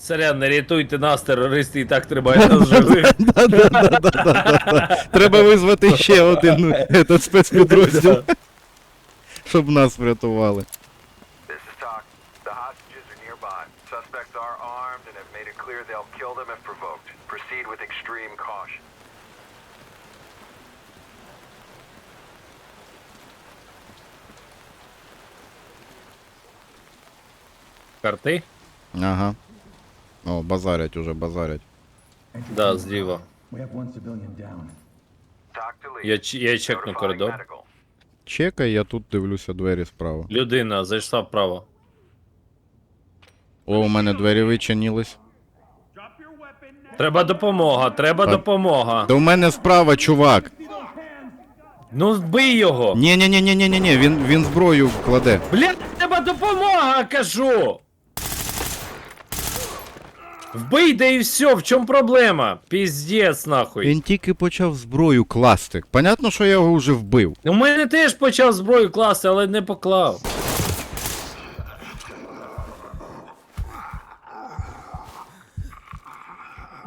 Сорян, не рятуйте нас, терористи і так тримають нас живих. Треба визвати ще один этот спецпідрозділ, щоб нас врятували. This is talk. The hostages are nearby. Suspects are armed and have made it clear they'll kill them if provoked. Proceed with extreme caution. Карти? Ага. О, базарять уже, базарять. Да, зліва. Я, ч- я чекну коридор. Чекай, я тут дивлюся двері справа. Людина зайшла вправо. О, у мене двері вичинились. Треба допомога, треба А- допомога. Та у мене справа, чувак. Ну вбий його! ні ні ні ні ні ні ні він, він зброю кладе. Блядь, треба допомога, кажу! Вбий, да і все, в чому проблема? Піздець, нахуй. Він тільки почав зброю класти. Понятно, що я його вже вбив. У мене теж почав зброю класти, але не поклав.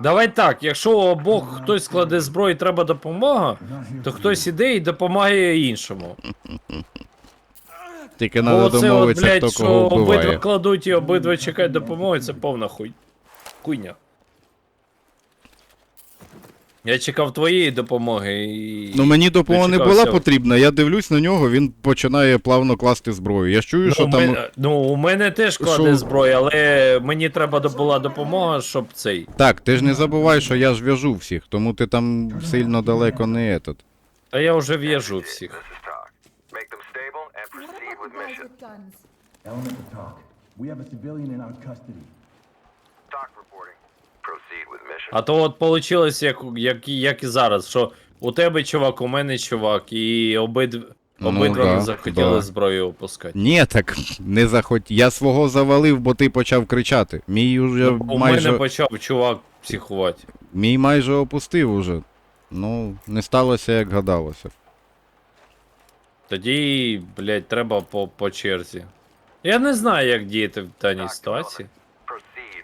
Давай так, якщо у обох хтось складе зброю і треба допомога, то хтось іде і допомагає іншому. Тільки Бо треба оце от, домовитися, блядь, хто що кого обидва вбиває. кладуть і обидва чекають допомоги, це повна хуй. Хуйня. Я чекав твоєї допомоги і. Ну мені допомога не була потрібна, я дивлюсь на нього, він починає плавно класти зброю. Я ж чую, що ну, там. мен- ну, у мене теж кладе Що? зброя, але мені треба була допомога, щоб цей. Так, ти ж не забувай, що я ж в'яжу всіх, тому ти там сильно далеко не етот. А я вже в'яжу всіх. Element talk. We have a civilian in our custody. Talk reporting. Proceed with mission. А то от вийшло, як, як, як і зараз, що у тебе чувак, у мене чувак, і обидв... Ну, обидва да, не захотіли да. зброю опускати. Ні, так не захоть. Я свого завалив, бо ти почав кричати. Мій уже Ну, у мене почав чувак психувати. Мій майже опустив уже. Ну, не сталося, як гадалося. Тоді, блядь, треба по, по черзі. Я не знаю, як діяти в даній ситуації.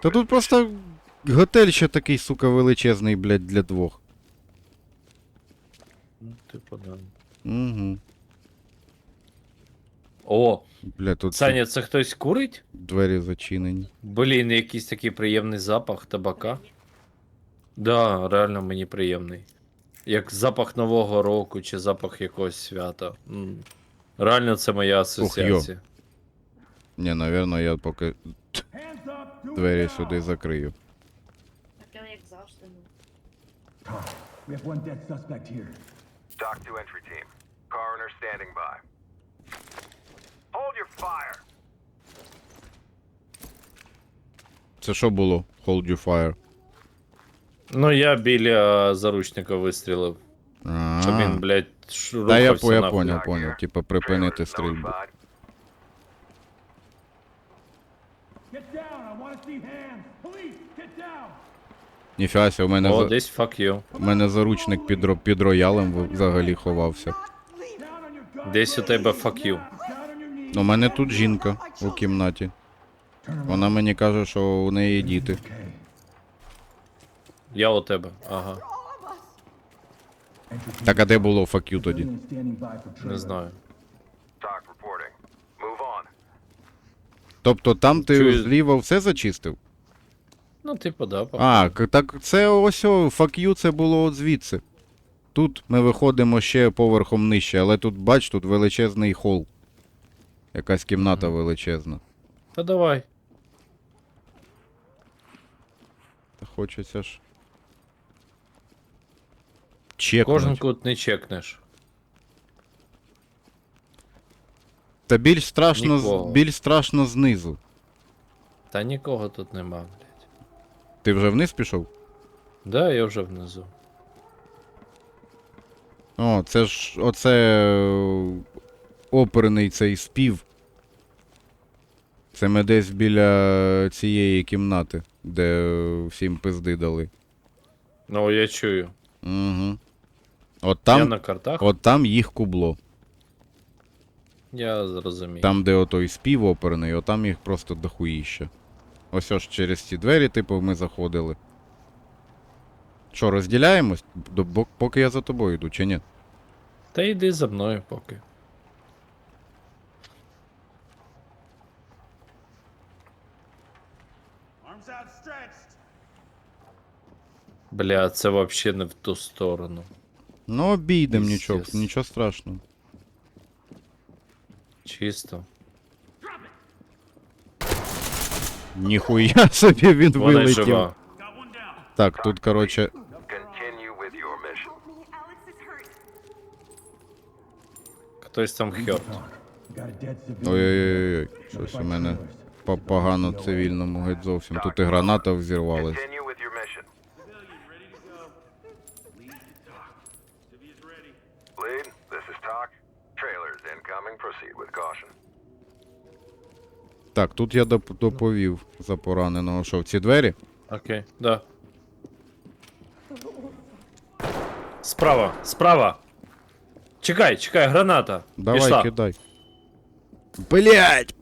Та тут просто готель ще такий, сука, величезний, блядь, для двох. Ну, Типу, да. Угу. О, Бля, тут Саня, це хтось курить? двері зачинені. Блін, якийсь такий приємний запах табака. Да, реально мені приємний. Як запах Нового року чи запах якогось свята. М. Реально це моя асоціація. Ні, навірно, я поки двері сюди закрию. Таке як завжди. ну. We have one dead suspect here. Dock to entry team. Coroner standing by. Hold your fire. Це що було? Hold your fire. Ну я біля заручника вистрілив. Щоб він, блядь, ш- Та я, рухався по- я нахуй. поняв, поняв. Типа припинити стрільбу. notified. Ніфіга у мене, О, за... десь fuck you. у мене заручник під, ро- під роялем взагалі ховався. Десь у тебе fuck you. У мене тут жінка у кімнаті. Вона мені каже, що у неї діти. Я у тебе. Ага. Так а де було факю тоді? Не знаю. Тобто там ти Чую. зліва все зачистив? Ну, типу, да. А, так це ось о, фак'ю це було от звідси. Тут ми виходимо ще поверхом нижче, але тут, бач, тут величезний хол. Якась кімната величезна. Та давай. Та хочеться ж. Чекнуть. Кожен кут не чекнеш. Та більш страшно, з- Нікого. більш страшно знизу. Та нікого тут нема, блядь. Ти вже вниз пішов? Да, я вже внизу. О, це ж оце оперний цей спів. Це ми десь біля цієї кімнати, де всім пизди дали. Ну, я чую. Угу. От я там, на картах. от там їх кубло. Я зрозумів. Там, де отой спів оперний, отам їх просто дохуїще. Ось ось через ці двері, типу, ми заходили. Що, розділяємось? До, поки я за тобою йду, чи ні? Та йди за мною поки. Бля, це взагалі не в ту сторону. Ну, обійдем нічого, нічого страшного. Чисто. Ніхуя собі він Вона вилетів. жива. Так, тут, короче, Continue with your mission. Alex is hurt. Хтось там хьорт. Ой-ой-ой, щось у мене по- погано цивільному геть зовсім. Тут і граната взірвалась. Continue with your mission. Lead, this is talk. Trailers incoming. Proceed with caution. Так, тут я доп- доповів за пораненого. Що, в ці двері? Окей, да. Справа, справа. Чекай, чекай, граната. Давай, Пішла. кидай. Блять!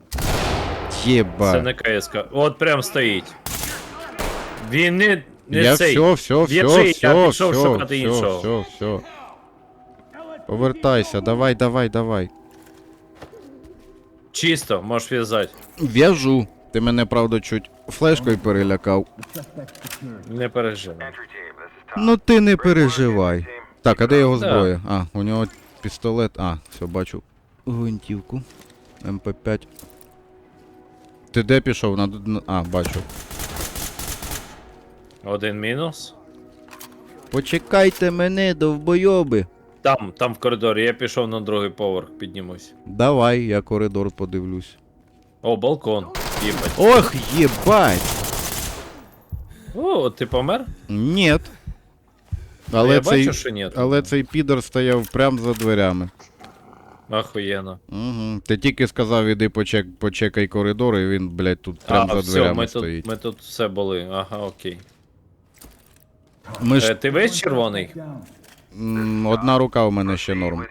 Це Єба. не КСК. От прям стоїть. Він не, не Я цей. все, все, В'яжи, все, я все, пішов все, шукати все, іншого. все, все. Повертайся, давай, давай, давай. Чисто, можеш в'язати. В'яжу. Ти мене, правда, чуть флешкою перелякав. Не переживай. Ну ти не переживай. Так, а де його Да. зброя? А, у нього пістолет. А, все, бачу. Гвинтівку. МП5. Ти де пішов? На... на- А, бачу. Один мінус. Почекайте мене, довбойоби. Там, там в коридорі. Я пішов на другий поверх, піднімусь. Давай, я коридор подивлюсь. О, балкон. Їбать. Ох, єбать! О, ти помер? Нет. Але я цей, бачу, що ні. але цей підор стояв прямо за дверями. Охуєнно. Угу. Ти тільки сказав, іди почек, почекай коридор, і він, блядь, тут прямо за все, дверями ми стоїть. тут, ми тут все були. Ага, окей. Ми Е, ж ти весь червоний? М, одна рука у мене ще норм.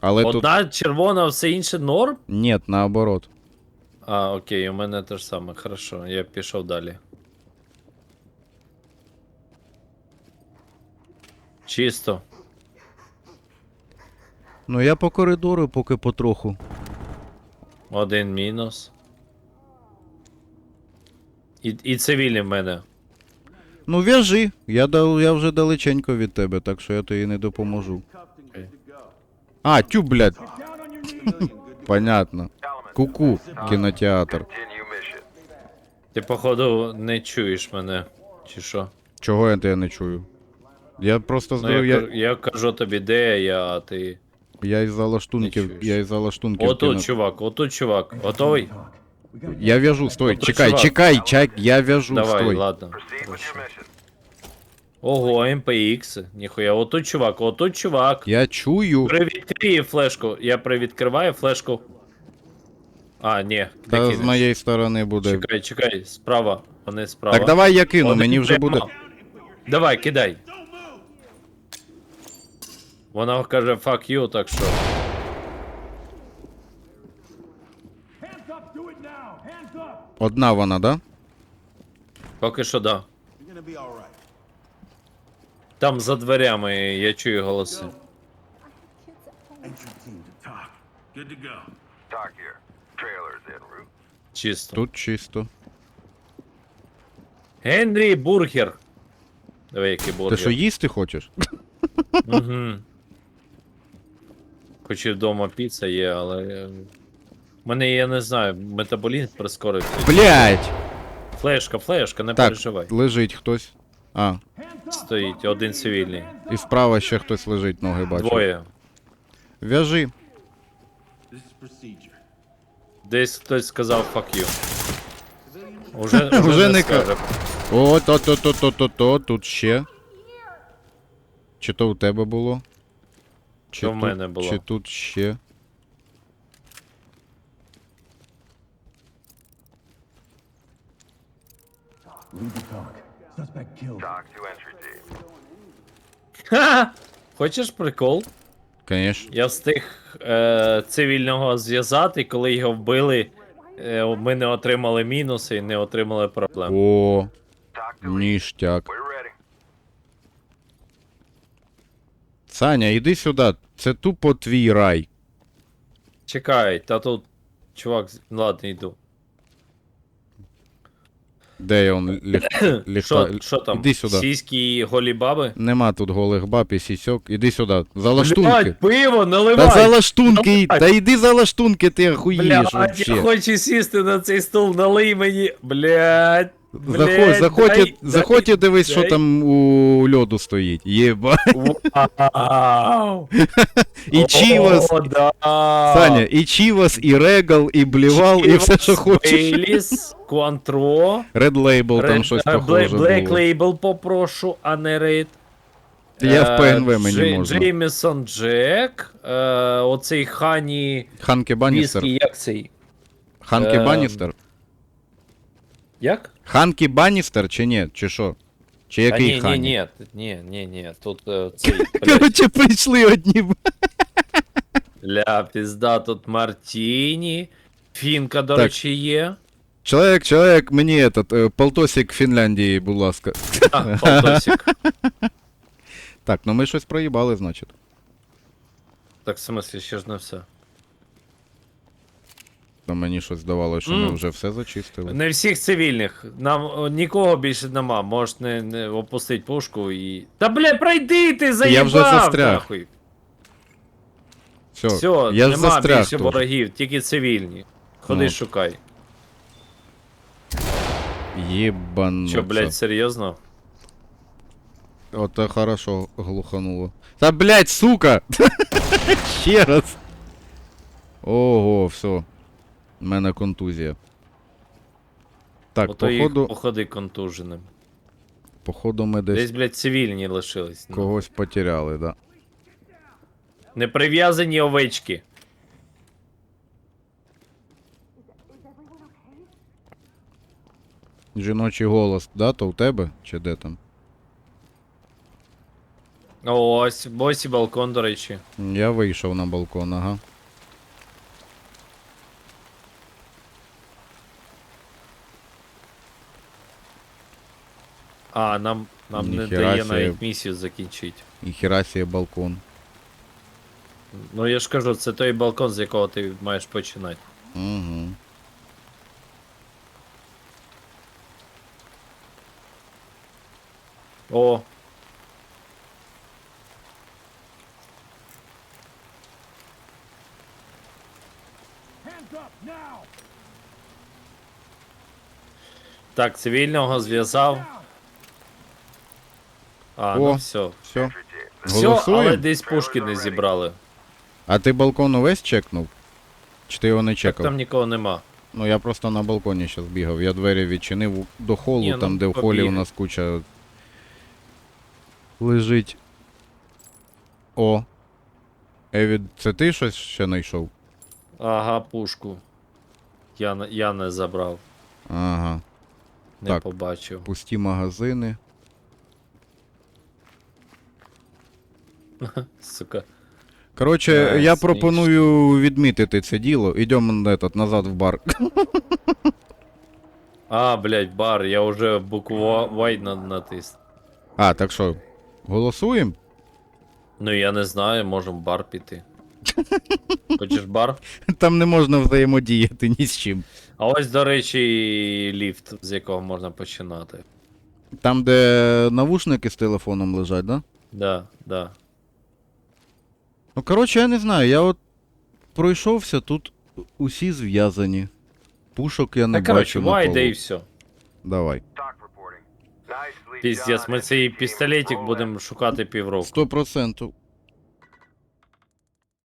Але тут. Одна червона, все інше норм? Ні, наоборот. А, окей, у мене те ж саме. Хорошо, я пішов далі. Чисто. Ну я по коридору поки потроху. Один мінус. І, і цивільний в мене. Ну в'яжи. Я, дал, я вже далеченько від тебе, так що я тобі не допоможу. А, тю, блядь, понятно. Ку-ку, кінотеатр. Ти, походу, не чуєш мене. Чи що? Чого я тебе не чую? Я просто Ну, я, я, я кажу тобі, де я, а ти. я із-за лаштунків, я із-за лаштунків Отут, кіно... чувак, отут, чувак. Готовий? Я в'яжу, стой, Отут, чекай, чувак. чекай, чек, я в'яжу, Давай, стой. ладно. Хорошо. Ого, MPX. Ніхуя, отут чувак, отут чувак. Я чую. Привідкрий флешку. Я привідкриваю флешку. А, ні. не Та з кинеш. моєї сторони буде. Чекай, чекай, справа. Вони справа. Так давай я кину, Один мені вже прямо. буде. Давай, кидай. Вона каже fuck you, так що. Одна вона, да? Поки що да. Там за дверями я чую голоси. Чисто. Тут чисто. Генрі Бургер. Давай, який Ти що їсти хочеш? Угу. Хоч і вдома піца є, але. В мене, я не знаю, метаболізм прискорився. Блять! Флешка, флешка, не Так, переживай. лежить хтось. А, Стоїть, один цивільний. і справа ще хтось лежить, ноги бачу. Двоє. В'яжи. Десь хтось сказав fuck you. Уже, уже, Уже не не скаже. О, то, то, то, то, то, то, тут ще. Чи то у тебе було? Чи То в мене було. Чи тут ще? To entry team. Ха! Хочеш прикол? Конечно. Я встиг е, цивільного зв'язати, коли його вбили Е, Ми не отримали мінуси і не отримали проблем. О. We're ready. Саня, іди сюди. Це тупо твій рай. Чекай, та тут. Чувак, з- ладно, йду. Де он ліф... Що, що там? Іди сюди. Сіські і голі баби? Нема тут голих баб і сісьок. Іди сюди. За лаштунки. Блядь, пиво, Та наливай! за лаштунки, Давай. та йди за лаштунки, ти ахуєш Блядь, я вообще. хочу сісти на цей стул, налий мені. Блядь. Заходь, заходь, дай- заходь і дивись, що там у льоду стоїть. Єба. Вау! І Чівас, О, да. Саня, і Чівас, і Регал, і Блівал, і все, що хочеш. Бейліс, Куантро, Red Label там щось похоже було. Label попрошу, а не Рейд. Я в Е, ПНВ мені Джей- можна. Джеймісон Джек, е, оцей Хані Ханкі Банністер. Віскі, як цей? Ханкі Ем, Банністер? Як? Ханкі Банністер чи ні? Чи що? Чи А який ні, ні, Хані? ні, ні, ні, ні, тут е, цей, блядь, Коротше, прийшли одні. ля, пізда, тут Мартіні, Фінка, до Так. речі, є. Чоловік, чоловік, мені этот, е, полтосик Фінляндії, будь ласка. А, Полтосик. Так, ну ми щось проїбали, значить. Так, в смысле, ще ж не все. То мені щось здавалося, що ми вже все зачистили. Не всіх цивільних. Нам о, нікого більше нема. Можеш не, не опустить пушку і. Та бля, пройди ти заїбав! вже застряг. нахуй. Все, Все, я ж нема застряг більше тут. ворогів, тільки цивільні. Ходи Ну. шукай. Єбануться. Що, блядь, серйозно? Ото хорошо глухануло. Та блядь, сука! Ще раз. Ого, все. У мене контузія. Так, Ото їх походу, походи контуженим. походу ми десь Десь, блядь, цивільні лишились. ну. когось потеряли, да. Неприв'язані овечки. Жіночий голос, да, то в тебе? Чи де там? Ось, ось і балкон, до речі. Я вийшов на балкон, ага. А, нам, нам не дає себе. навіть місію закінчити. І херасія балкон. Ну я ж кажу, це той балкон, з якого ти маєш починати. Угу. О. Так, цивільного зв'язав. А, ну О. все. Все. Все, Голосуємо? але десь пушки не зібрали. А ти балкон увесь чекнув? Чи ти його не Так чекав? там нікого нема. Ну я просто на балконі зараз бігав. Я двері відчинив до холу, Ні, ну, там де в холі у нас куча лежить. О. Евід, це ти щось ще знайшов? Ага, пушку. Я, не- я не забрав, Ага. не Так. побачив. Пусті магазини. Сука. Коротше, Ай, я смішно. пропоную відмітити це діло. Ідемо этот, назад в бар. А, блядь, бар, я вже букву Вай на- натис. А, так що, голосуємо? Ну я не знаю, можемо в бар піти. Хочеш бар? Там не можна взаємодіяти ні з чим. А ось, до речі, ліфт, з якого можна починати. Там, де навушники з телефоном лежать, да? Да, да. Ну, коротше, я не знаю, я от пройшовся, тут усі зв'язані. Пушок я не Та коротше, бачу на вай, полу. де і все. Давай. Піздець, ми цей пістолетик будемо шукати півроку. Сто процентів.